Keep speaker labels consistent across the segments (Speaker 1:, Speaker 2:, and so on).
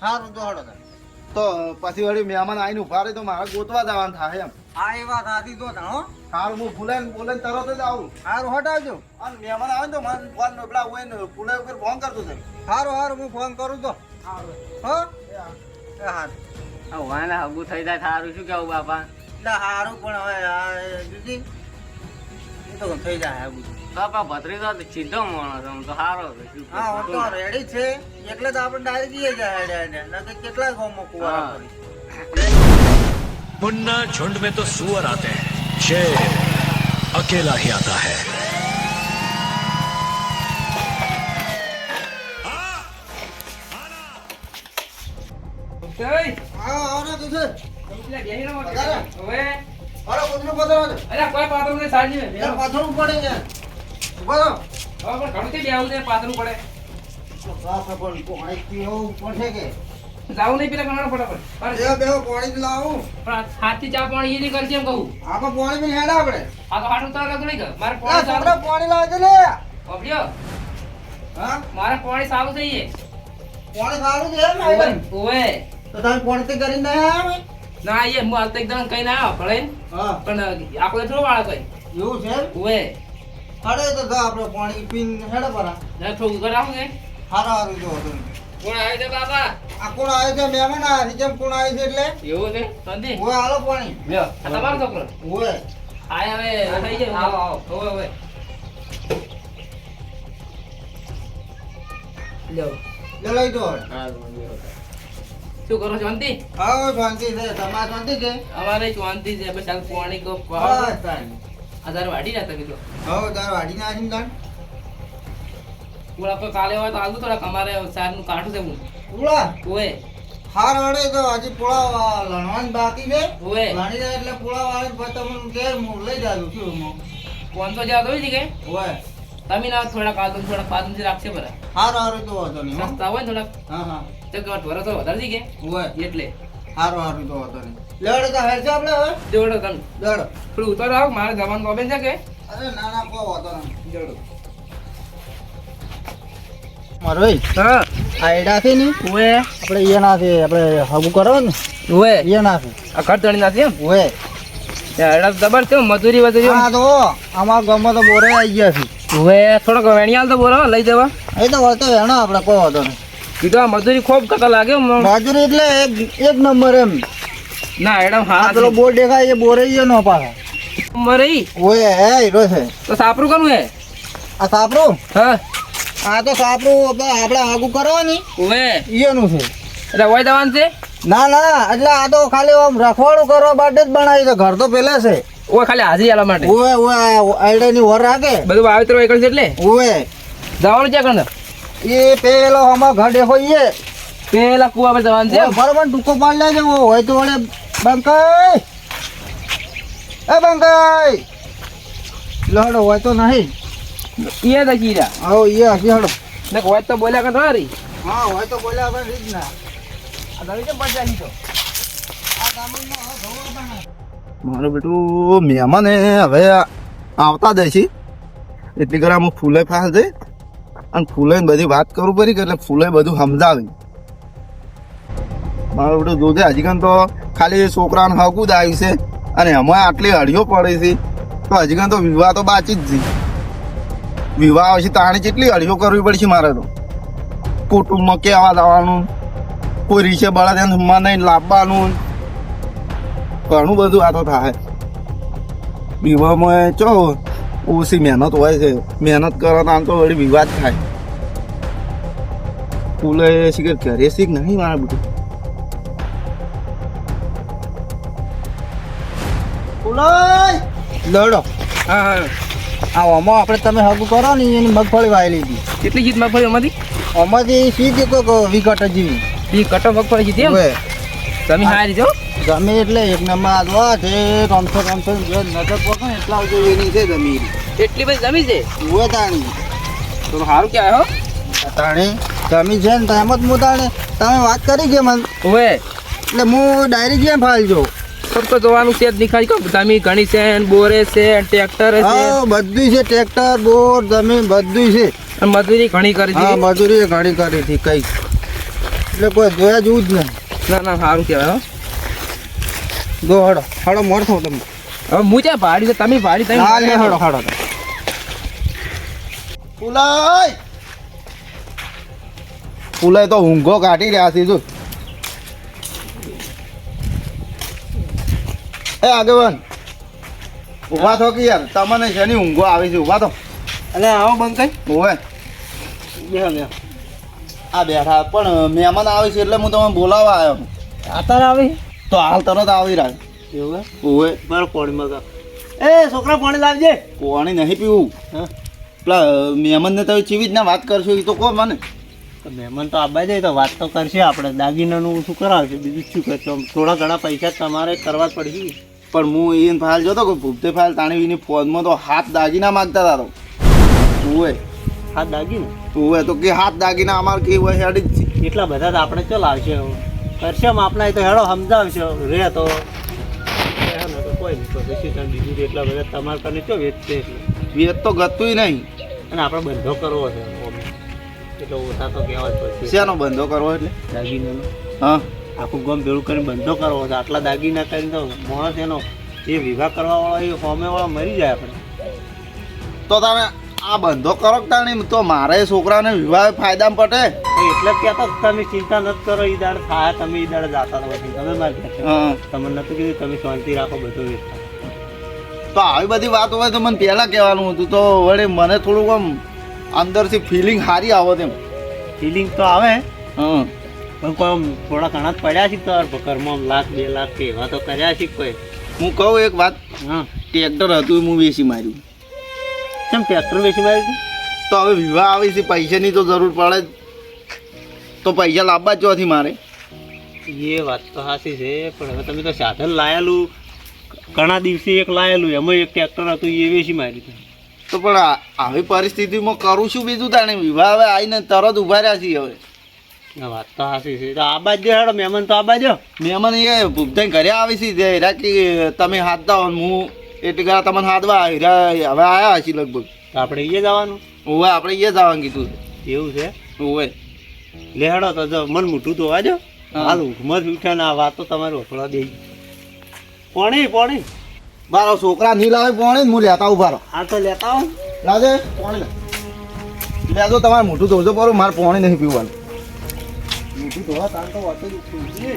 Speaker 1: સારું તાર.
Speaker 2: તો પછી વળી મહેમાન આવીને ઊભા રહે તો મારે ગોતવા જવાનું થાય એમ.
Speaker 1: હા એ વાત સાચી તો તાણ, હો.
Speaker 2: હારું હું ફૂલે ને બોલે તરત જ આવું.
Speaker 1: સારું હટાવજો.
Speaker 2: અને મહેમાન આવે ને તો મને ફોન પેલા હોય ને ફૂલે ઉપર ફોન કરતો છે.
Speaker 1: સારું સારું હું ફોન કરું તો. હો? એ હારું.
Speaker 3: આ વાના હગું થઈ જાય સારું શું કેવું બાપા?
Speaker 1: એટલે સારું પણ હવે આ દીદી એ તો થઈ જાય આ બધું
Speaker 3: બાપા ભત્રી તો સીધો માણસ આમ તો સારો છે. શું
Speaker 1: હા હું તો
Speaker 3: ખોટું
Speaker 1: રેડી છે એટલે તો આપણે ડાયરેક્ટ જઈએ જાય હેડે હેડે નકર કેટલા ગામમાં
Speaker 3: હા.
Speaker 1: કુવારા કરી
Speaker 4: मुन्ना झुंड में तो सुअर आते हैं शेर अकेला ही आता है
Speaker 1: હા આવને તું છે
Speaker 5: અરે
Speaker 1: અરે કોથળું પધરાવો છે.
Speaker 5: કોઈ પાત્રું ને સાજી ને
Speaker 1: યાર પાથરું પડે છે
Speaker 5: હવે પણ ઘણું બેવું છે પાત્રું પડે.
Speaker 1: પણ પાણી પીવું પડશે કે?
Speaker 5: જાવું નહીં પેલા ઘણા ફટાફટ. પણ
Speaker 1: બે પાણી લાવું.
Speaker 5: પણ હાથથી ચા પાણી એ નહીં કરશે એમ કહું.
Speaker 1: આપણે પાણી પીને હેડા આપણે.
Speaker 5: આ તો હાટું તાર લાગતું નહીં મારે
Speaker 1: આ
Speaker 5: પાણી
Speaker 1: છોકરા
Speaker 5: સારું
Speaker 1: પાણી લાવજે લે.
Speaker 5: ઓબડ્યો
Speaker 1: હા?
Speaker 5: મારે પાણી સારું થઈએ
Speaker 1: પાણી સારું છે એમ આઈટમ?
Speaker 5: ઓવે
Speaker 1: તો તમે પાણી થી કરીને
Speaker 5: ના આઈએ હું હાલ તો એકદમ કઈ ના ભલે.
Speaker 1: હા.
Speaker 5: પણ આપણે થોડું વાળા કઈ.
Speaker 1: એવું છે?
Speaker 5: ઓવે.
Speaker 1: અરે તો જા આપણે પાણી પીને હેડે પરા.
Speaker 5: ના થોડું કરાવું
Speaker 1: હારા હારું જો.
Speaker 5: કોણ આવે છે બાપા?
Speaker 1: આ કોણ આવે છે? મહેમાન આવે છે. કેમ કોણ આવે છે એટલે?
Speaker 5: એવું છે? સંધી
Speaker 1: ઓય હાલો પાણી.
Speaker 5: લ્યો આ તમારો છોકરો.
Speaker 1: ઓય.
Speaker 5: આય હવે થઈ જાય આવો આવો ઓય ઓય લ્યો.
Speaker 1: લે લઈ દો.
Speaker 5: શું કરો શાંતિ?
Speaker 1: હા ઓય શાંતિ છે. તમારે શાંતિ છે?
Speaker 5: અમારે શાંતિ છે. બસ હાલ પાણી કો
Speaker 1: બસ તાર
Speaker 5: વાડી રહ્યા તમે તો
Speaker 1: હવે તાર વાડીને આવીને કાઢ.
Speaker 5: થોડા તો કાલે હોય તો આગળ થોડા અમારે સારનું કાઢું છે હું
Speaker 1: ઉલા,
Speaker 5: ઓએ
Speaker 1: હાર વડે તો આજે પોળા લણવાની બાકી છે.
Speaker 5: ઓએ
Speaker 1: લણી જાય એટલે પુળા વાળે પછી તમને કે હું લઈ જાઉં છું હું.
Speaker 5: ફોન તો હોય છે કે?
Speaker 1: ઓએ
Speaker 5: તમે ના થોડા કાલ થોડા પાંચથી રાખશે બરા
Speaker 1: હાર હારું તો વાંધો નહીં હો.
Speaker 5: સસ્તા હોય ને થોડા
Speaker 1: હા હા.
Speaker 5: ચકવાટ વરસ હોય વધારે કે
Speaker 1: ઓએ
Speaker 5: એટલે.
Speaker 1: હારું હારું તો વાંધો નહીં લેવડે તો હેરજો આપણે હવે.
Speaker 5: જોડો તમે
Speaker 1: લેવડો.
Speaker 5: થોડું ઉતારો આવો મારે જવાનું ગોબેન છે કે?
Speaker 1: અરે ના ના કો વાંધો નહીં.
Speaker 5: જોડો
Speaker 1: મારો
Speaker 5: હા.
Speaker 1: આ એડા છે ને?
Speaker 5: ઓએ
Speaker 1: આપણે એ ના છે આપણે હગું કરો ને?
Speaker 5: ઓએ
Speaker 1: એ ના છે.
Speaker 5: આ ઘર તણી એમ?
Speaker 1: ઓય
Speaker 5: એડા જબર છે મજૂરી વજૂરી
Speaker 1: હા તો અમારા ગામમાં તો બોરે આવી ગયા છે.
Speaker 5: ઓએ થોડોક વેણિયાલ તો બોલો લઈ જવા.
Speaker 1: એ તો વળતો વેણો આપણે કોઈ વાંધો નહીં.
Speaker 5: કીધું આ મજૂરી ખૂબ કતા લાગે.
Speaker 1: મજૂરી એટલે એક એક નંબર એમ.
Speaker 5: ના એડમ હા
Speaker 1: પેલો બોર દેખાય એ બોરે ઈ નો પાડે
Speaker 5: મરી
Speaker 1: ઓય હે હીરો છે.
Speaker 5: તો સાપરું કનું હે?
Speaker 1: આ સાપરું?
Speaker 5: હા?
Speaker 1: આ તો સાપરું આપણે આગું કરવાની.
Speaker 5: ઓએ
Speaker 1: ઈયનું છે.
Speaker 5: એટલે હોય દવાનું છે?
Speaker 1: ના ના એટલે આ તો ખાલી આમ રખવાડું કરવા માટે જ બનાવી છે. ઘર તો પેલા છે.
Speaker 5: ઓય ખાલી હાજરી આલા માટે.
Speaker 1: ઓય ઓય આઈડાની વર રાખે.
Speaker 5: બધું વાવેતર એકડ છે એટલે?
Speaker 1: ઓય
Speaker 5: જવાનું છે કણ
Speaker 1: એ પેલો અમાર ઘર દેખો ઈએ
Speaker 5: પેલા કુવા પર જવાનું છે
Speaker 1: બરોબર ડુકો પાડ લેજે ઓ હોય તો વળે બંકાઈ. એ બંકાઈ. લડો હોય તો નહીં.
Speaker 5: એ દેખી રહ્યા.
Speaker 1: આવો ઈએ હસી હડો.
Speaker 5: ને હોય તો બોલ્યા કે તારી
Speaker 1: હા હોય તો બોલ્યા કે રીત ના
Speaker 5: આ દવી કે બચ્યા છો?
Speaker 1: આ ગામમાં હવે ઘઉં
Speaker 2: મારું બેટું મહેમાન એ હવે આવતા દેશી છે. એટલી ઘરે અમુક ફૂલે ફાસ દે અને ફૂલે બધી વાત કરું પડી એટલે ફૂલે બધું સમજાવી મારું બધું જોજે, હજી કાન તો ખાલી છોકરાને હકું જ આવ્યું છે અને એમાં આટલી અડીઓ પડે છે, તો હજી કાન તો વિવાહ તો બાચી જ છે. વિવાહ પછી તાણે કેટલી અડીઓ કરવી પડશે મારે તો? કુટુંબમાં કેવા જવાનું? કોઈ રીસે બળા ત્યાં નહીં લાવવાનું? ઘણું બધું આ તો થાય. વિવાહમાં ચો, ઓછી મહેનત હોય છે. મહેનત કરો તો આમ તો વળી વિવાદ થાય. ફૂલે શિખર ઘરે શીખ નહીં મારા બધું
Speaker 1: લડો.
Speaker 5: હા હા.
Speaker 1: આમાં આપણે તમે હગું કરો ને એની મગફળી વાયેલી હતી
Speaker 5: કેટલી જીત મગફળી અમારી?
Speaker 1: આમાંથી સીધી કોઈ વિકટ જેવી.
Speaker 5: ઈ કટો મગફળી જીતી
Speaker 1: હવે.
Speaker 5: તમે હારી જો.
Speaker 1: ગમે એટલે એક નંબર આદવા છે ત્રણસો જો નજર પકડે એટલા સુધી એની છે જમીન.
Speaker 5: એટલી બધી જમી છે?
Speaker 1: હું તાણી.
Speaker 5: તો સારું ક્યાં હો.
Speaker 1: તાણી. જમી છે ને તેમ જ તાણે તમે વાત કરી છે મને.
Speaker 5: હવે
Speaker 1: એટલે હું ડાયરી જેમ ફાલજો?
Speaker 5: ફક્ત જોવાનું છે જ નીકળી કહો તમે ઘણી છે બોરે છે ટ્રેક્ટર છે.
Speaker 1: બધું છે ટ્રેક્ટર બોર જમીન બધું છે.
Speaker 5: મજૂરી ઘણી કરી
Speaker 1: હા મજૂરી ઘણી કરી હતી કઈ.
Speaker 6: એટલે કોઈ જોયા જેવું જ નહીં.
Speaker 5: ના ના સારું કહેવાય હો.
Speaker 6: જો હડો હડો મોર થો તમે.
Speaker 5: હવે હું ત્યાં ભાડી છે તમે ભાડી તમે
Speaker 6: હડો હડો.
Speaker 2: પુલાય પુલાય તો ઊંઘો કાઢી રહ્યા છે જો. એ આગેવાન ઊભા થો કે યાર તમને શેની ઊંઘો આવી છે ઊભા થો.
Speaker 6: અને આવો બંધ
Speaker 2: કઈ?
Speaker 6: બેહો
Speaker 2: આ બેઠા પણ મહેમાન આવે છે એટલે હું તમને બોલાવવા આવ્યો
Speaker 6: આતાર આવી?
Speaker 2: તો હાલ તરત આવી રહ્યા
Speaker 6: એવું
Speaker 2: ઓવે
Speaker 6: મારો પાણી મગા એ છોકરા પાણી લાવજે.
Speaker 2: પાણી નહીં પીવું. પેલા મહેમાનને તમે ચીવી જ ના વાત કરશો એ તો કહો મને.
Speaker 6: તો મહેમાન તો આવવા જાય તો વાત તો કરશે આપણે. દાગીનાનું શું કરાવશે? બીજું શું કરશે થોડા ઘણા પૈસા તમારે કરવા જ પડશે.
Speaker 2: પણ હું એને ફાઇલ જોતો કે ભૂપતે ફાઇલ તાણીવીની ફોનમાં તો હાથ દાગીના માગતા હતા તો. ઓવે
Speaker 6: હાથ દાગીને?
Speaker 2: ઓવે તો કે હાથ દાગીના અમારે કે હોય હેડ જ
Speaker 6: એટલા બધા તો આપણે ચલ આવશે કરશે એમ આપણા તો હેડો સમજાવશે રે તો. કોઈ નહીં. બીજું એટલા બધા તમારે કને ચો વેચશે એટલે.
Speaker 2: તો ગતું નહીં.
Speaker 6: અને આપણે બંધો કરવો છે. એટલે ઓછા તો કહેવા જ પડશે.
Speaker 2: શેનો બંધો કરવો એટલે?
Speaker 6: દાગીનાનો.
Speaker 2: હા.
Speaker 6: આખું ગમ ભેળું કરીને બંધો કરવો છે. આટલા દાગીના કરીને તો માણસ એનો એ વિવાહ કરવાવાળો એ હોમેવાળો મરી જાય આપણે
Speaker 2: તો તમે આ બંધો કરો કે તાણી? તો મારે છોકરાને વિવાહ ફાયદામાં પટે.
Speaker 6: એટલે જ કહેતા તમે ચિંતા નથી કરો એ દાડ થાય તમે એ દાડ જાતા રહો. તમે મારી તમને નતું કીધું તમે શાંતિ રાખો બધું
Speaker 2: તો આવી બધી વાત હોય તો મને પહેલાં કહેવાનું હતું. તો વળી મને થોડુંક આમ અંદરથી ફિલિંગ સારી આવે તેમ.
Speaker 6: ફિલિંગ તો આવે.
Speaker 2: હં
Speaker 6: પણ કોઈ થોડા ઘણા જ પડ્યા છે તો ઘરમાં લાખ બે લાખ કે એવા તો કર્યા છે કોઈ.
Speaker 2: હું કહું એક વાત.
Speaker 6: હા.
Speaker 2: ટ્રેક્ટર હતું હું વેચી માર્યું.
Speaker 6: કેમ ટ્રેક્ટર વેચી મારી
Speaker 2: તો? હવે વિવાહ આવી છે પૈસાની તો જરૂર પડે તો પૈસા લાવવા જ ચોથી મારે.
Speaker 6: એ વાત તો સાચી છે પણ હવે તમે તો સાધન લાયેલું. ઘણા દિવસે એક લાયેલું એમાં એક ટ્રેક્ટર હતું એ વેચી માર્યું
Speaker 2: તો પણ આવી પરિસ્થિતિમાં કરું છું બીજું તાણે? વિવાહ હવે આવીને તરત ઊભા રહ્યા છીએ હવે.
Speaker 6: વાત તો હાસી છે. તો આ બાજુ હેડો મહેમાન તો આ બાજુ.
Speaker 2: મહેમાન એ ભૂપતાઈ ઘરે આવી છે હીરા કે તમે હાથતા હોય હું એટલે ગયા તમને હાથવા હીરા હવે આવ્યા હશે લગભગ.
Speaker 6: આપણે એ જવાનું?
Speaker 2: ઓવે આપણે એ જવાનું કીધું
Speaker 6: એવું છે?
Speaker 2: ઓવે.
Speaker 6: લે હેડો તો જો મન મોટું તો
Speaker 2: આજો.
Speaker 6: હાલ ઊંઘમાં જ ઉઠ્યા ને આ વાત તો તમારે ઓફળા દે પોણી પોણી.
Speaker 2: મારો છોકરા નહીં લાવે પોણે હું લેતા ઊભા રહો.
Speaker 6: હા તો લેતા આવું.
Speaker 2: લાજે? પોણે લે. લેજો તમારે મોટું ધોજો બરોબર મારે પોણી નહીં પીવાનું. મોટું ધોવા તાર તો વાત જ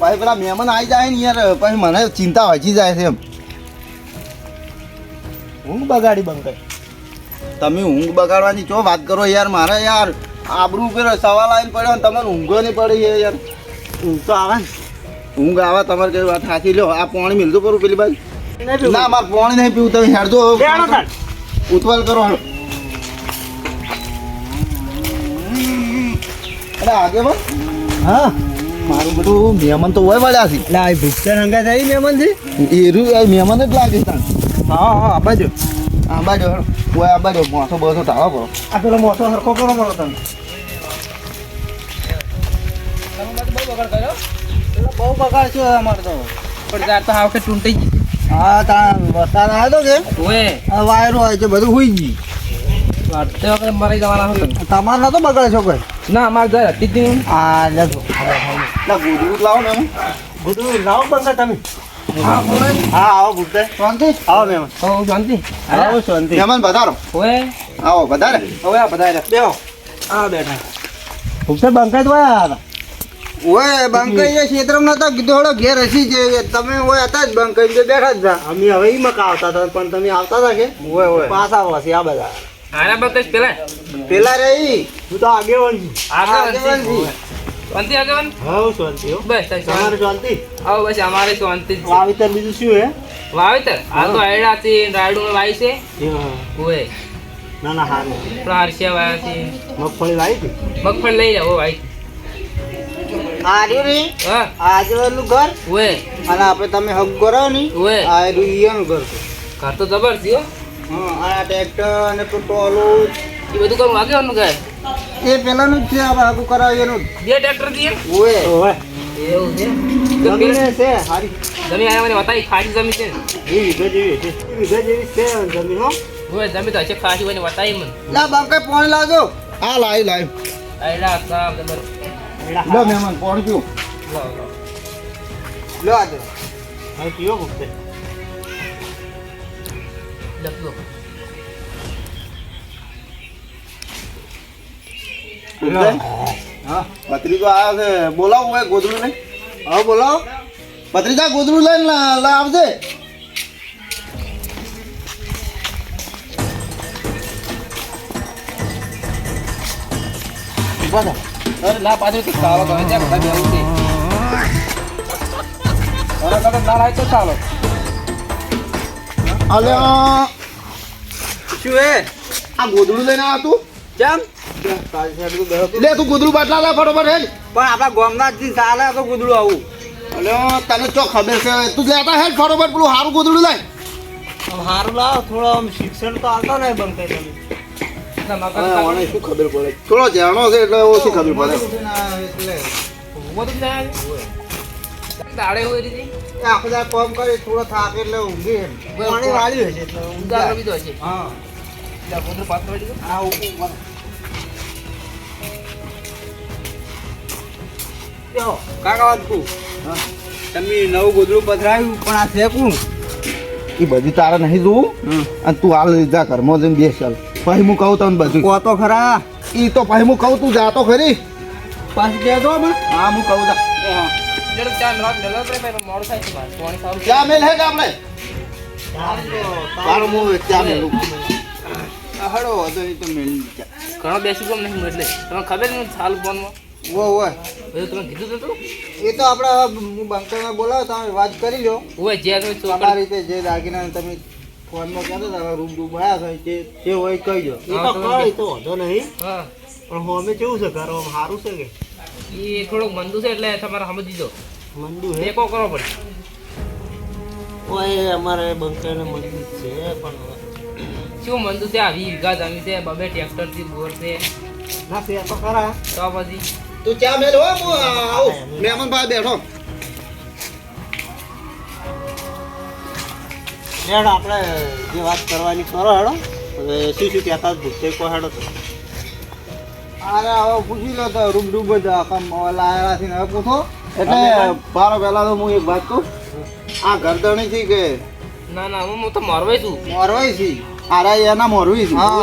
Speaker 2: ભાઈ પેલા મહેમાન આવી જાય ને યાર પછી મને ચિંતા વચી જાય છે એમ.
Speaker 6: ઊંઘ બગાડી બંધ
Speaker 2: તમે ઊંઘ બગાડવાની ચો વાત કરો યાર મારે યાર આબરૂ ઉપર સવાલ આવીને પડ્યો ને તમને ઊંઘો નહીં પડી યાર.
Speaker 6: ઊંઘ તો આવે ને.
Speaker 2: ઊંઘ ગાવા તમારે કઈ વાત સાચી લો આ પાણી મિલતું કરું પેલી બાજુ. ના મારે પાણી નહીં પીવું તમે હેડજો. ઉતવાલ કરો હાલો. અરે આગે બસ
Speaker 6: હા.
Speaker 2: મારું બધું મહેમાન તો હોય વળ્યા છે.
Speaker 6: એટલે આ ભૂખતા રંગા જાય મહેમાન છે?
Speaker 2: એરું આ મહેમાન જ લાગે.
Speaker 6: હા હા આ બાજુ.
Speaker 2: આ બાજુ હેડો આ બાજુ મોસો બસો ટાળો પડો.
Speaker 6: આ પેલો મોટો સરખો કરો મળો તમે. બહુ બગાડ છે અમારે તો.
Speaker 5: પણ તાર તો આ વખત તૂટી ગઈ.
Speaker 6: હા તા વરસાદ આવ્યો તો કે?
Speaker 5: ઓએ.
Speaker 6: આ વાયરો હોય છે બધું હોઈ ગઈ
Speaker 5: વાટતે વખતે મરી જવાના હતા
Speaker 6: તમારે નતો બગાડે છો કોઈ?
Speaker 5: ના અમારે જાય હતી જ નહીં.
Speaker 6: આ લેજો
Speaker 2: ના ગોધરું લાવો ને એમ.
Speaker 6: લાવો બંગા તમે.
Speaker 5: હા
Speaker 6: આવો ભૂખતે
Speaker 2: શાંતિ?
Speaker 6: આવો મેમ.
Speaker 5: હો શાંતિ.
Speaker 6: આવો શાંતિ.
Speaker 2: મહેમાન વધારો
Speaker 5: ઓએ.
Speaker 2: આવો વધારે
Speaker 5: હવે આ બધા
Speaker 6: બેહો. આ બેઠા. બંકા જ વાયા હતા.
Speaker 2: ઓય બંકાઈ એ ક્ષેત્રમાં નતા કીધું હળો ઘેર હસી છે. તમે ઓય હતા જ બંકાઈ બે બેઠા જ હતા
Speaker 6: અમે હવે ઈ મકા આવતા હતા પણ તમે આવતા હતા કે?
Speaker 2: ઓય ઓય.
Speaker 6: પાછા આ બધા.
Speaker 5: આના પર કઈ પેલા?
Speaker 2: પેલા રહી
Speaker 6: હું તો આગેવાન છું
Speaker 5: આગળ
Speaker 2: આગેવાન
Speaker 5: શાંતિ શાંતિ આગળ
Speaker 6: હા શાંતિ હો.
Speaker 5: બસ
Speaker 6: તમારે
Speaker 5: શાંતિ?
Speaker 6: શાંતિ
Speaker 5: બસ અમારે શાંતિ
Speaker 6: વાવેતર બીજું શું હે?
Speaker 5: વાવેતર? આ તો આયડા છે રાયડું વાય છે.
Speaker 6: હા.
Speaker 5: ઓએ
Speaker 6: ના ના હારું
Speaker 5: આપણા હર્ષિયા વાયા છે.
Speaker 6: મગફળી વાવી હતી?
Speaker 5: મગફળી લઈ જાવ ભાઈ
Speaker 2: આર્યું રે
Speaker 5: હા.
Speaker 2: આજવાનું ઘર.
Speaker 5: ઓએ
Speaker 2: અને આપણે તમે હક કરો ને
Speaker 5: ઓએ
Speaker 2: ઈયાનું ઘર છે.
Speaker 5: ઘર તો જબર થયો હો.
Speaker 2: આ ટ્રેક્ટર અને પેટ્રોલું
Speaker 5: એ બધું કરું આગેવાનું કહે
Speaker 2: એ પેલાનું જ છે આપણે હકું કરાવીએનું
Speaker 5: બે ટ્રેક્ટર
Speaker 6: ઓવે
Speaker 5: એવું છે?
Speaker 6: જમીન છે સારી
Speaker 5: જમીન આયા મને બતાવી ખાસી જમીન છે. ને
Speaker 6: વીસ વીઘા જેવી છે. વીઘા જેવી છે જમીન હો.
Speaker 5: ઓએ જમીન તો હશે ખાસી હોય ને બતાવી મને.
Speaker 2: લા બંકાઈ પાણી લાવજો. હા લાવી લાવી
Speaker 5: આયડા કામ જબર.
Speaker 2: લો મહેમાન પહોંચ્યું પીવું
Speaker 1: લો આજે.
Speaker 5: લખજો
Speaker 1: હા.
Speaker 2: પત્રીજો આવ્યો છે. બોલાવું ભાઈ ગોદડું
Speaker 1: હા
Speaker 2: લઈને આવજે.
Speaker 5: અરે ના પાછળ ચાલો તમે ત્યાં બધા બેવું છે અરે તમે ના લાય તો ચાલો.
Speaker 2: અલ્યા.
Speaker 1: શું એ?
Speaker 2: આ ગોદડું લઈને આવ્યો તું?
Speaker 1: કેમ તું
Speaker 2: લે તું ગોદડું બાટલા લે ફટોફટ હેડ.
Speaker 1: પણ આપણા ગામના જ ચાલે તો ગુદડું આવું.
Speaker 2: અલ્યા તને ચો ખબર છે તું લેતા હેડ ફટોફટ પેલું હારું ગોદડું લાય
Speaker 1: સારું લાવો થોડો શિક્ષણ તો આવતા નહીં બંધ કરી
Speaker 2: મને શું ખબર પડે? થોડો જાણો છે એટલે ઓછી ખબર પડે?
Speaker 1: એટલે
Speaker 5: દાડે હોય રીતે?
Speaker 1: આખો દાડો કામ કરી થોડો થાક એટલે ઊંઘી એમ. પાણી વાળ્યું હશે એટલે ઊંઘ.
Speaker 5: રમી દો છે
Speaker 1: હા.
Speaker 5: ત્યાં ગોદરું પાત્ર વાળી દો
Speaker 1: આ ઊંઘ મને. કાકા વાત કહું તમે નવું ગોદડું પધરાવ્યું પણ આ શેકું
Speaker 2: એ બધી તારે નહીં જોવું? અને તું હાલ લીધા ઘરમાં જઈને બેસ ચાલ પછી હું કહું તને બધું.
Speaker 1: કહો તો ખરા.
Speaker 2: ઈ તો પછી હું કહું તું જાતો ખરી.
Speaker 1: પાછી કહેજો મને
Speaker 2: હા હું કહું જા. ચા મેલ હે કે આપણે તારું હું ચા મેલું.
Speaker 1: હળો હતો એ તો મેળવી
Speaker 5: ઘણો બેસી ગયો નહીં એટલે. તમને ખબર ને સારું ફોનમાં?
Speaker 1: વો હોય
Speaker 5: બધું તમે કીધું તો
Speaker 1: એ તો આપણે હું બંકરમાં બોલાવો તમે વાત કરી લો.
Speaker 5: હોય જે તમે
Speaker 1: રીતે જે દાગીના તમે ફોનમાં કહેતા હતા રૂમ રૂમ ભયા છે તે તે હોય કહી દો.
Speaker 5: એ તો કઈ
Speaker 6: તો વાંધો નહીં.
Speaker 5: હા.
Speaker 6: પણ હોમે કેવું છે ઘર આમ સારું છે કે?
Speaker 5: એ થોડુંક મંદુ છે એટલે તમારે સમજી દો
Speaker 6: મંદુ હે?
Speaker 5: કો કરો પડે.
Speaker 6: ઓય અમારે બંકાઈને મંદુ જ છે પણ
Speaker 5: શું મંદુ છે? આવી વીઘા જમી છે બબે ટ્રેક્ટરથી બોર છે.
Speaker 6: ના ફેર તો ખરા.
Speaker 5: તો પછી?
Speaker 2: તું ચા મેલ હો હું આવું. મહેમાન ભાઈ બેઠો.
Speaker 6: લેડ આપણે જે વાત કરવાની કરો હેડો. હવે શું શું કહેતા જ ભૂખતે કો હેડો તો.
Speaker 1: અરે હવે પૂછી લો તો રૂબ રૂમ જ આખા લાયેલા છે ને હવે પૂછો.
Speaker 2: એટલે પારો પહેલા તો હું એક વાત કહું. આ ગરદણી થી કે?
Speaker 5: ના ના હું હું તો મરવાઈ છું.
Speaker 1: મોરવાઈ છી?
Speaker 2: આરા એના મોરવી છું.
Speaker 1: હા.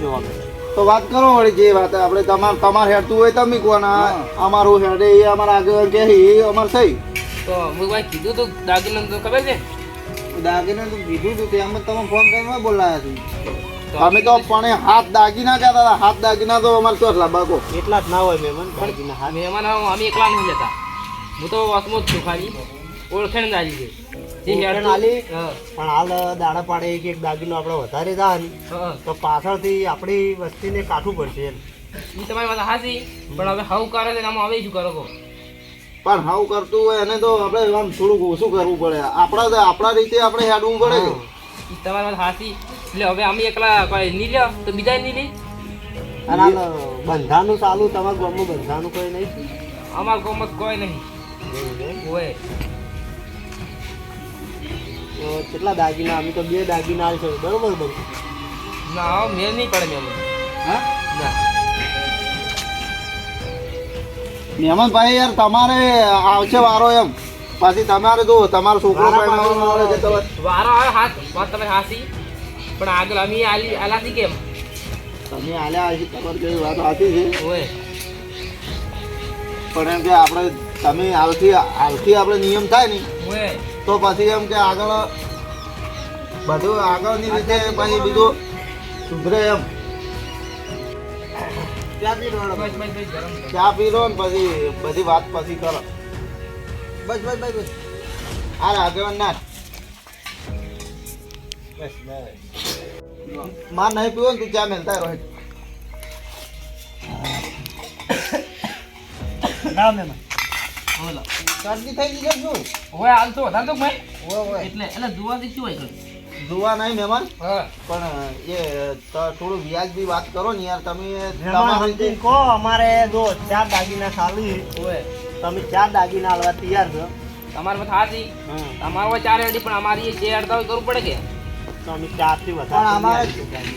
Speaker 6: છે વાંધો
Speaker 2: તો વાત કરો વળી જે વાત આપણે તમાર તમાર હેડતું હોય તમે કોના અમારું હેડે એ અમારા આગળ કે એ અમાર થઈ.
Speaker 5: તો હું ભાઈ કીધું તો દાગીના તો ખબર છે?
Speaker 1: દાગીને તું કીધું તું તેમ તમે ફોન કરીને બોલાયા છે
Speaker 2: અમે તો પણ હાથ દાગીના કહેતા હતા હાથ દાગીના તો અમારે તો લબાકો
Speaker 6: એટલા જ ના હોય મહેમાન પણ
Speaker 5: મહેમાન અમે એકલા નહીં જતા. હું તો વાસમો જ છું ખાલી. ઓળખેણ દાજી છે.
Speaker 6: પણ હાલ દાડા પાડે એક એક દાગીનો આપણે વધારે ને તો પાછળથી આપણી વસ્તીને કાઠું પડશે એમ.
Speaker 5: તમારી વાત હાચી પણ હવે હવ કરે છે ને આમાં હવે શું કરો?
Speaker 2: પણ હાવ કરતું હોય એને તો આપણે આમ થોડુંક ઓછું કરવું પડે. આપણા તો આપણા રીતે આપણે હેડવું પડે.
Speaker 5: તમારી વાત હાચી. એટલે હવે અમે એકલા કોઈ નહીં લ્યો તો બીજા નહીં લઈ
Speaker 6: અને બંધાનું ચાલુ તમારા ગામમાં બંધાનું કોઈ નહીં?
Speaker 5: અમાર ગામમાં કોઈ નહીં. હોય.
Speaker 6: તો કેટલા દાગીના? અમે તો બે દાગીના આલશે બરોબર બધું.
Speaker 5: ના મેળ નહીં પડે મેં
Speaker 1: હા?
Speaker 5: ના.
Speaker 2: મહેમાન ભાઈ યાર તમારે આવશે વારો એમ. પાછી તમારે જો તમારો છોકરો
Speaker 6: વારા
Speaker 2: આવે છે તો
Speaker 5: વારો આવે હાથ. વાત તમે હાસી. પણ આગળ અમે આલી આલાથી કેમ?
Speaker 2: તમે આલ્યા આવી તમારી જેવી વાત હાસી છે.
Speaker 5: ઓય.
Speaker 2: પણ એમ કે આપણે તમે હાલથી હાલથી આપણે નિયમ થાય ને તો પછી એમ કે આગળ બધું આગળની રીતે પછી બીજું સુધરે એમ.
Speaker 1: ત્યાં
Speaker 5: પી ગરમ
Speaker 2: ચા પી લો ને પછી બધી વાત પછી કરો.
Speaker 1: બસ બસ બસ બસ.
Speaker 2: આ આગળ ના.
Speaker 6: બસ બસ.
Speaker 2: માર નહીં પીવો ને તું ચા મેલતા રહે.
Speaker 6: ના મહેમાન
Speaker 5: બોલો.
Speaker 1: શરદી થઈ ગઈ છે શું?
Speaker 5: હોય હાલ તો વધારે તો ભાઈ.
Speaker 1: હોય
Speaker 5: એટલે એટલે જોવાથી શું હોય?
Speaker 2: જોવા નહીં મહેમાન પણ એ થોડું વ્યાજ બી વાત કરો ને યાર તમે
Speaker 6: કહો અમારે જો ચાર દાગીના
Speaker 5: ખાલી.
Speaker 6: તમે ચાર દાગીના હાલવા તૈયાર છો.
Speaker 5: તમારી હાચી તમારે હોય ચાર અડી પણ અમારી જે અડધા હોય કરવું પડે કે?
Speaker 6: અમે ચારથી વધારે
Speaker 1: અમારે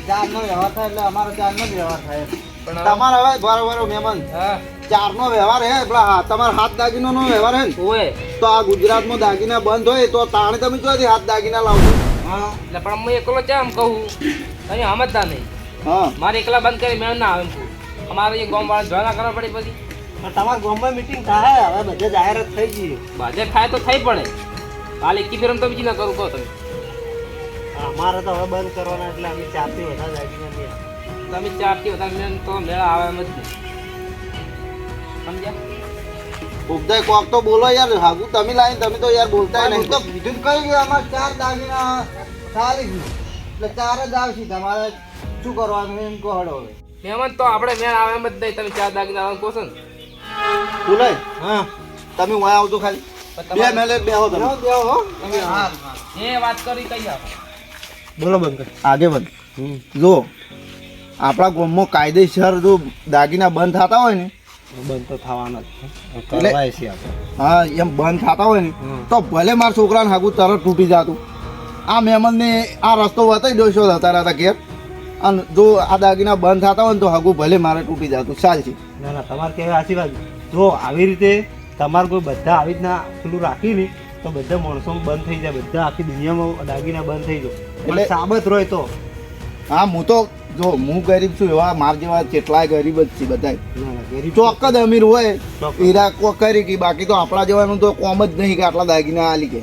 Speaker 6: ચાર
Speaker 1: નો વ્યવહાર થાય એટલે અમારો ચારનો જ વ્યવહાર થાય.
Speaker 5: પણ
Speaker 2: તમારે હવે બરોબર મહેમાન.
Speaker 5: હા.
Speaker 2: ચારનો વ્યવહાર હે પેલા તમારે હાથ દાગીનો નો વ્યવહાર હે ને. તો આ ગુજરાતમાં દાગીના બંધ હોય તો તાણે તમે ચોથી હાથ દાગીના લાવજો
Speaker 1: હા.
Speaker 5: એટલે પણ હું એકલો ચેમ કહું? અહીં સમજતા નહીં.
Speaker 2: હા.
Speaker 5: મારે એકલા બંધ કરી મેળ ના આવે એમ કહું. અમારે એ ગામ વાળા જોયા કરવા પડે પછી?
Speaker 6: પણ તમારા ગામમાં મિટિંગ થાય હવે બધે જાહેરાત થઈ ગઈ.
Speaker 5: બધે થાય તો થઈ પડે. કાલે એકી ફેરમ તો બીજી ના કરું કહો તમે.
Speaker 6: અમારે તો હવે બંધ કરવાના એટલે અમે ચારથી વધારે જાગી નથી
Speaker 5: તમે ચારથી વધારે મેળ તો મેળા આવે એમ જ નહીં સમજ્યા?
Speaker 2: ઉપદાય કોક તો બોલો યાર હાગુ તમે લાવીને તમે તો યાર બોલતા નહીં.
Speaker 1: તો કીધું કઈ ગયું અમારે ચાર દાગીના ચાલી ગયું એટલે ચાર જ આવશે. તમારે શું કરવાનું એમ કહો હળો હવે.
Speaker 5: મહેમાન તો આપણે મેળ આવે એમ જ નહીં. તમે ચાર દાગીના આવવાનું કહો છો ને.
Speaker 2: બોલે
Speaker 1: હા.
Speaker 2: તમે હું આવજો ખાલી. બે મેલે બે હો તમે.
Speaker 1: બેહો, બેહો, હો. તમે હા.
Speaker 5: એ વાત કરી કઈ આપ
Speaker 6: બોલો બંધ
Speaker 2: આગે બંધ. જો આપણા ગામમાં કાયદેસર જો દાગીના બંધ થતા હોય ને
Speaker 6: બંધ તો થવાના જ
Speaker 2: હા એમ બંધ થતા હોય ને તો ભલે મારા છોકરાને હાગું તરત તૂટી જતું. આ મહેમાનને આ રસ્તો બતાવી દોશો છો જતા રહેતા ઘેર. અને જો આ દાગીના બંધ થતા હોય ને તો હાગું ભલે મારે તૂટી જતું. ચાલશે
Speaker 6: ના ના તમારે કહેવાય આશીર્વાદ જો આવી રીતે તમારે કોઈ બધા આવી રીતના પેલું રાખીને તો બધા માણસો બંધ થઈ જાય. બધા આખી દુનિયામાં દાગીના બંધ થઈ જાય. એટલે- સાબત રહે તો.
Speaker 2: હા હું તો જો હું ગરીબ છું એવા માર જેવા કેટલાય ગરીબ જ છે બધા
Speaker 6: ના ના
Speaker 2: ચોક્ક જ અમીર હોય
Speaker 6: ચોક્કસ.
Speaker 2: હીરા કો કરી કે બાકી તો આપણા જેવાનું તો કોમ જ નહીં કે આટલા દાગીના આલી કે.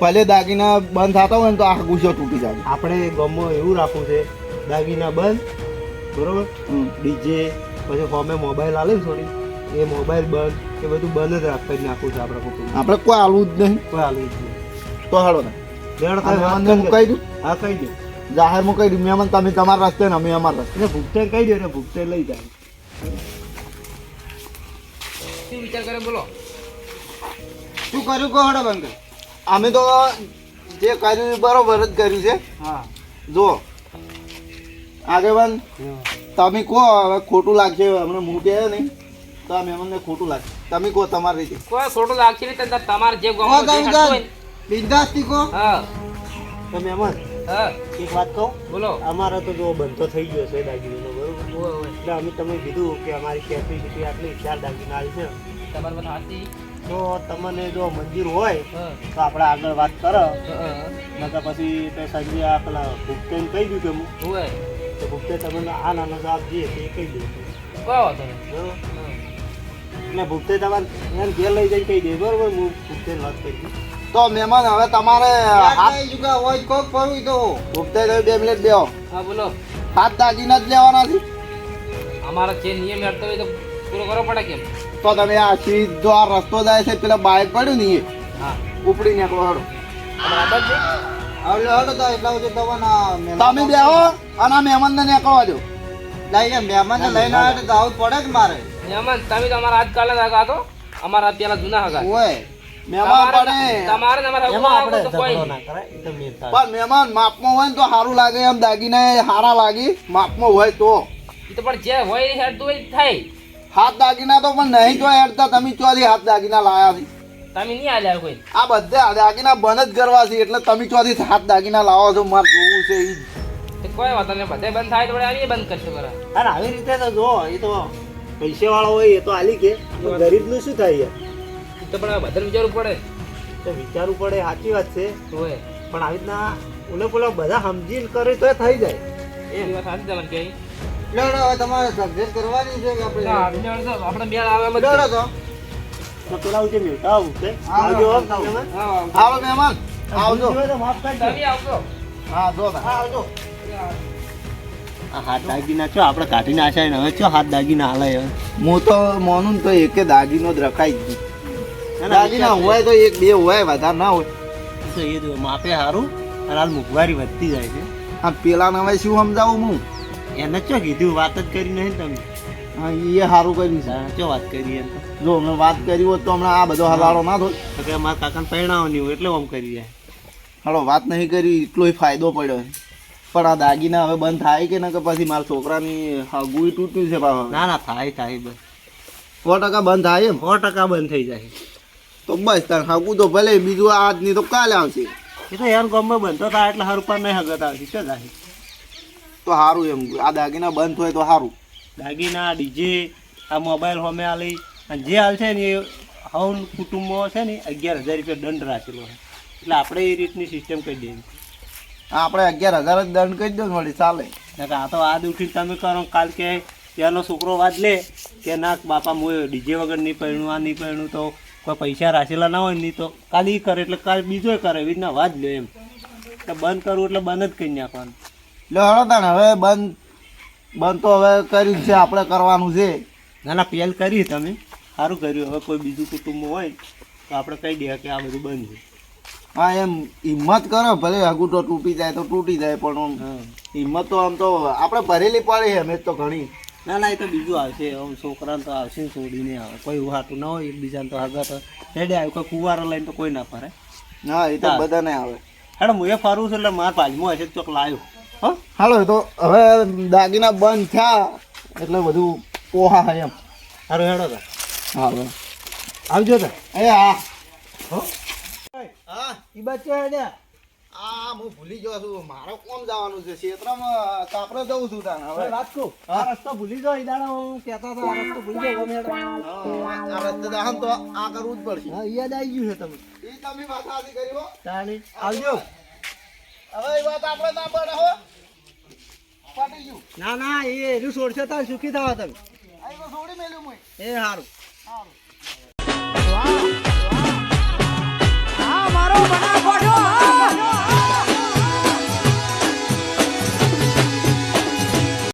Speaker 2: ભલે દાગીના બંધ થતા હોય ને તો આ ગુસ્સો તૂટી જાય.
Speaker 6: આપણે ગામમાં એવું રાખવું છે દાગીના બંધ બરોબર. ડીજે પછી ફોમે મોબાઈલ આલે ને થોડી એ મોબાઈલ બંધ એ બધું બંધ જ રાખતા જ નાખવું છે આપણે કુટુંબ.
Speaker 2: આપણે કોઈ આલું જ નહીં.
Speaker 6: કોઈ આલું જ નહીં.
Speaker 2: તો હાલો ને. હું કહી દઉં જાહેરમાં કહી દઉં મહેમાન તમે તમારા રસ્તે ને અમે અમારા રસ્તે.
Speaker 6: ને ભૂખતે કહી દો ને ભૂખતે લઈ જાય.
Speaker 5: શું વિચાર કરે બોલો.
Speaker 1: શું કર્યું? કહો હળો બંધ.
Speaker 2: અમે તો જે કર્યું બરોબર જ કર્યું છે.
Speaker 1: હા.
Speaker 2: જો આગેવાન તમે કહો હવે ખોટું લાગશે હમણાં મૂકે નહીં તો આ મહેમાનને ખોટું લાગશે. તમે કહો તમારી રીતે.
Speaker 5: કોઈ ખોટું લાગશે નહીં તમારે જે ગમો.
Speaker 1: બિંદાસથી કહો.
Speaker 5: હા.
Speaker 6: તો મહેમાન
Speaker 5: હા.
Speaker 6: એક વાત કહું?
Speaker 5: બોલો.
Speaker 6: અમારો તો જો બંધો થઈ ગયો છે દાગીનો બરોબર. એટલે અમે તમે કીધું કે અમારી કેપેસિટી આટલી ચાર દાગીના આવી છે.
Speaker 5: તમારી વાત સાચી
Speaker 6: તો તમને જો મંજૂર હોય તો આપણે આગળ વાત કરો. નકર પછી તો સંજય આ પેલા ભૂપતેને કહી દીધું કે હું. તો ભૂપતે તમને આ નાનો જવાબ દઈએ તે કહી દઉં
Speaker 5: કોઈ વાંધો નહીં.
Speaker 6: બરોબર?
Speaker 5: હા.
Speaker 6: એટલે ભૂપતે તમારે ઘેર લઈ જઈને કહી દે. બરોબર હું ભૂપતેને વાત કરી દઉં.
Speaker 2: તો મહેમાન હવે તમારે હાથ
Speaker 1: હાથ ચૂકા હોય કોક ફરવું તો.
Speaker 2: ઉપતે તમે બે મિનિટ બેહો.
Speaker 5: હા બોલો.
Speaker 2: હાથ દાગીના જ લેવાના છે.
Speaker 5: અમારા જે નિયમ હેડતો હોય તો પૂરો કરવો પડે કેમ?
Speaker 2: તો તમે આ સીધો આ રસ્તો જાય છે પેલા બાઇક પડ્યું ને એ
Speaker 5: હા.
Speaker 2: ઉપડી નીકળો હડો
Speaker 5: બરાબર છે?
Speaker 1: હવે હળો તો એટલા તમારા
Speaker 2: તમે બેહો અને મહેમાનને નીકળવા દો.
Speaker 1: લઈને મહેમાનને લઈને આવે તો આવું જ પડે જ મારે.
Speaker 5: મહેમાન તમે તો અમારા આજકાલ જ હગા તો અમારા પેલા જૂના હગા.
Speaker 1: ઓય
Speaker 2: મહેમાન પડે
Speaker 5: તમારે
Speaker 6: આપણે ઝઘડો ના કરાય એ તો મેર
Speaker 2: પણ મહેમાન માપમાં હોય ને તો સારું લાગે એમ દાગીના સારા લાગી માપમાં હોય તો.
Speaker 5: પણ જે હોય એ હેડતું હોય થાય.
Speaker 2: હાથ દાગીના તો પણ નહીં જો હેડતા તમે ચોથી હાથ દાગીના લાયા છે?
Speaker 5: તમે નહીં આલ્યા કોઈ.
Speaker 2: આ બધા દાગીના બંધ જ કરવા છે એટલે તમે ચોથી હાથ દાગીના લાવો છો? મારે જોવું છે
Speaker 5: એ કોઈ વાંધો નહીં બધે બંધ થાય તો આવીએ બંધ કરશું બરાબર
Speaker 6: અને આવી રીતે તો જો એ તો પૈસે વાળો હોય એ તો આલી કે. ગરીબનું શું થાય યાર?
Speaker 5: તો પણ બધાને વિચારવું પડે.
Speaker 6: તો વિચારવું પડે સાચી વાત છે.
Speaker 5: હોય
Speaker 6: પણ આવી રીતના ઉલો પેલા બધા સમજીને કરે તો એ થઈ જાય.
Speaker 5: એ વાત સાચી તમારે કહી
Speaker 1: હવે તમારે સક્સેસ કરવાની છે કે આપણે
Speaker 5: આપણે મેળ આવે.
Speaker 1: તો.
Speaker 6: તો પેલા આવું છે.
Speaker 1: હા,
Speaker 6: આવજો
Speaker 2: આવો મહેમાન આવજો.
Speaker 6: માફ.
Speaker 5: આવજો.
Speaker 2: જો
Speaker 1: આવજો.
Speaker 6: હાથ દાગીના છો આપણે કાઢીને આશા ને હવે છો હાથ દાગીના હાલે
Speaker 2: હું તો માનું તો એકે દાગીનો જ રખાય જ.
Speaker 6: ના, ના,
Speaker 2: દાગીના
Speaker 6: ના
Speaker 2: હોય તો એક બે હોય વધારે ના હોય.
Speaker 6: તો એ જો માપે સારું અને હાલ મોંઘવારી વધતી જાય છે.
Speaker 2: આ પેલા હવે શું સમજાવું હું?
Speaker 6: એને ચો કીધું વાત જ કરી નહીં તમે.
Speaker 2: હા એ સારું કર્યું છે.
Speaker 6: ચો વાત કરી એમ
Speaker 2: જો હમણાં વાત કરી હોત તો હમણાં આ બધો હલાડો ના થોડો
Speaker 6: તો કે મારા કાકાને પરણાવવાની હોય એટલે આમ કરી જાય.
Speaker 2: હાલો વાત નહીં કરી એટલો ફાયદો પડ્યો પણ આ દાગીના હવે બંધ થાય કે ના કે પછી મારા છોકરાની ગુઈ તૂટ્યું છે
Speaker 6: ના ના થાય થાય બસ.
Speaker 2: સો ટકા બંધ થાય એમ?
Speaker 6: સો ટકા બંધ થઈ જાય.
Speaker 2: તો બસ તાર હગું તો ભલે બીજું આજની તો કાલે આવશે.
Speaker 6: એ તો યાર ગામમાં બનતો થાય એટલે સારું પણ નહીં હગત આવશે શું થાય
Speaker 2: તો સારું એમ આ દાગીના બંધ હોય તો સારું
Speaker 6: દાગીના ડીજે આ મોબાઈલ હોમે આલી. અને જે હાલ છે ને એ હાઉન કુટુંબમાં છે ને અગિયાર હજાર રૂપિયા દંડ રાખેલો છે. એટલે આપણે એ રીતની સિસ્ટમ કરી દઈએ.
Speaker 2: આપણે અગિયાર હજાર જ દંડ કરી દો વળી ચાલે.
Speaker 6: આ તો આદ ઉઠીને તમે કરો કાલ કે ત્યાંનો છોકરો વાત લે કે ના બાપા હું ડીજે વગર નહીં પહેણું આ નહીં પહેણું તો કોઈ પૈસા રાખેલા ના હોય નહીં તો કાલ એ કરે એટલે કાલ બીજો કરે એવી રીતના વાત લે એમ. એટલે બંધ કરવું એટલે બંધ જ કરી નાખવાનું.
Speaker 2: એટલે હળો તાણ હવે બંધ બંધ તો હવે કર્યું છે આપણે કરવાનું છે.
Speaker 6: ના ના પહેલ કરી તમે. સારું કર્યું. હવે કોઈ બીજું કુટુંબ હોય તો આપણે કહી દઈએ કે આ બધું બંધ છે.
Speaker 2: હા એમ હિંમત કરો ભલે હગું તો તૂટી જાય તો તૂટી જાય પણ હિંમત તો આમ તો આપણે ભરેલી પડી એમ જ તો ઘણી.
Speaker 6: ના ના એ તો બીજું આવશે. છોકરાને તો આવશે ને છોડીને આવે કોઈ ઉહાતું ના હોય એકબીજાને તો આગળ તો હેડે આવે. કોઈ કુવારો લઈને તો કોઈ ના ફરે.
Speaker 2: હા એ તો. બધાને આવે.
Speaker 6: હેડે હું એ ફરું છું એટલે મારા બાજુમાં હશે ચોક લાવ્યો હા?
Speaker 2: હાલો તો હવે દાગીના બંધ થયા. એટલે બધું પોહા હે એમ.
Speaker 6: સારું હેડો તો.
Speaker 2: હા
Speaker 6: આવજો તો.
Speaker 2: એ હા.
Speaker 6: હો?
Speaker 2: હા
Speaker 6: ઈ બચ્ચો હેડ્યા
Speaker 2: આ હું ભૂલી ગયો મારો કોમ જવાનું છે? ના
Speaker 6: ના ના એ એનું છોડશે તાર સુખી થવા તમે.
Speaker 2: આ
Speaker 6: એ સારું
Speaker 2: સારું મારો બના